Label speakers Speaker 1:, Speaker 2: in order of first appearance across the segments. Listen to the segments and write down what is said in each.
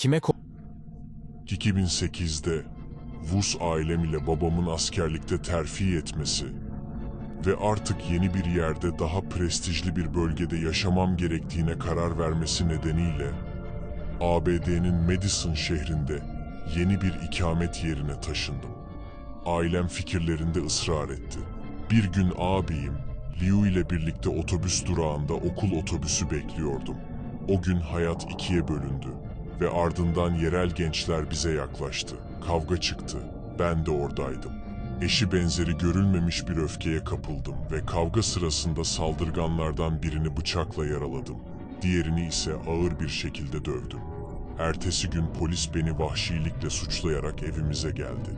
Speaker 1: Kime ko-
Speaker 2: 2008'de Vus ailem ile babamın askerlikte terfi etmesi ve artık yeni bir yerde daha prestijli bir bölgede yaşamam gerektiğine karar vermesi nedeniyle ABD'nin Madison şehrinde yeni bir ikamet yerine taşındım. Ailem fikirlerinde ısrar etti. Bir gün abim, Liu ile birlikte otobüs durağında okul otobüsü bekliyordum. O gün hayat ikiye bölündü ve ardından yerel gençler bize yaklaştı. Kavga çıktı. Ben de oradaydım. Eşi benzeri görülmemiş bir öfkeye kapıldım ve kavga sırasında saldırganlardan birini bıçakla yaraladım. Diğerini ise ağır bir şekilde dövdüm. Ertesi gün polis beni vahşilikle suçlayarak evimize geldi.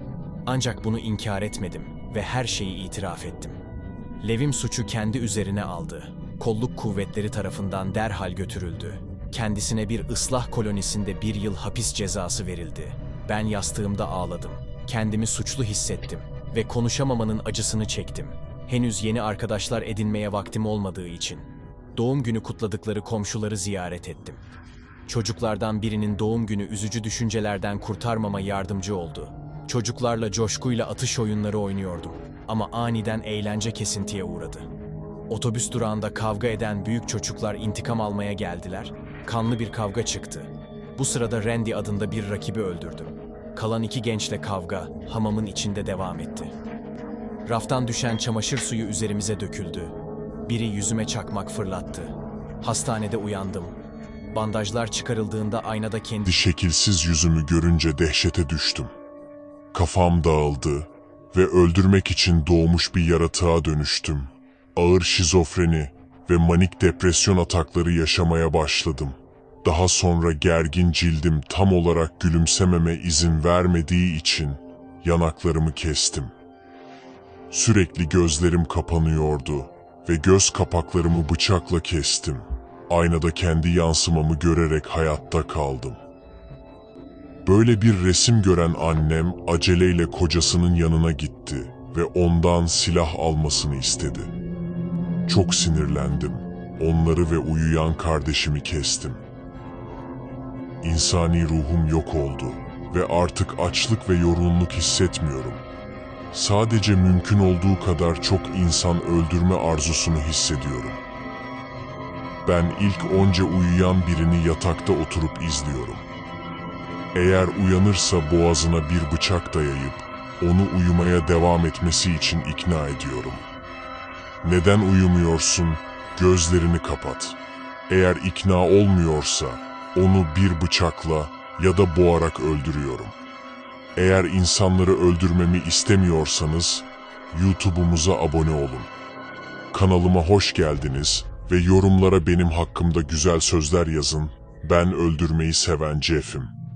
Speaker 1: Ancak bunu inkar etmedim ve her şeyi itiraf ettim. Levim suçu kendi üzerine aldı. Kolluk kuvvetleri tarafından derhal götürüldü. Kendisine bir ıslah kolonisinde bir yıl hapis cezası verildi. Ben yastığımda ağladım. Kendimi suçlu hissettim ve konuşamamanın acısını çektim. Henüz yeni arkadaşlar edinmeye vaktim olmadığı için. Doğum günü kutladıkları komşuları ziyaret ettim. Çocuklardan birinin doğum günü üzücü düşüncelerden kurtarmama yardımcı oldu. Çocuklarla coşkuyla atış oyunları oynuyordum ama aniden eğlence kesintiye uğradı. Otobüs durağında kavga eden büyük çocuklar intikam almaya geldiler. Kanlı bir kavga çıktı. Bu sırada Randy adında bir rakibi öldürdüm. Kalan iki gençle kavga hamamın içinde devam etti. Raftan düşen çamaşır suyu üzerimize döküldü. Biri yüzüme çakmak fırlattı. Hastanede uyandım. Bandajlar çıkarıldığında aynada kendi
Speaker 2: şekilsiz yüzümü görünce dehşete düştüm. Kafam dağıldı ve öldürmek için doğmuş bir yaratığa dönüştüm. Ağır şizofreni ve manik depresyon atakları yaşamaya başladım. Daha sonra gergin cildim tam olarak gülümsememe izin vermediği için yanaklarımı kestim. Sürekli gözlerim kapanıyordu ve göz kapaklarımı bıçakla kestim. Aynada kendi yansımamı görerek hayatta kaldım. Böyle bir resim gören annem aceleyle kocasının yanına gitti ve ondan silah almasını istedi. Çok sinirlendim. Onları ve uyuyan kardeşimi kestim. İnsani ruhum yok oldu ve artık açlık ve yorgunluk hissetmiyorum. Sadece mümkün olduğu kadar çok insan öldürme arzusunu hissediyorum. Ben ilk onca uyuyan birini yatakta oturup izliyorum. Eğer uyanırsa boğazına bir bıçak dayayıp onu uyumaya devam etmesi için ikna ediyorum. Neden uyumuyorsun? Gözlerini kapat. Eğer ikna olmuyorsa onu bir bıçakla ya da boğarak öldürüyorum. Eğer insanları öldürmemi istemiyorsanız YouTube'umuza abone olun. Kanalıma hoş geldiniz ve yorumlara benim hakkımda güzel sözler yazın. Ben öldürmeyi seven Jeff'im.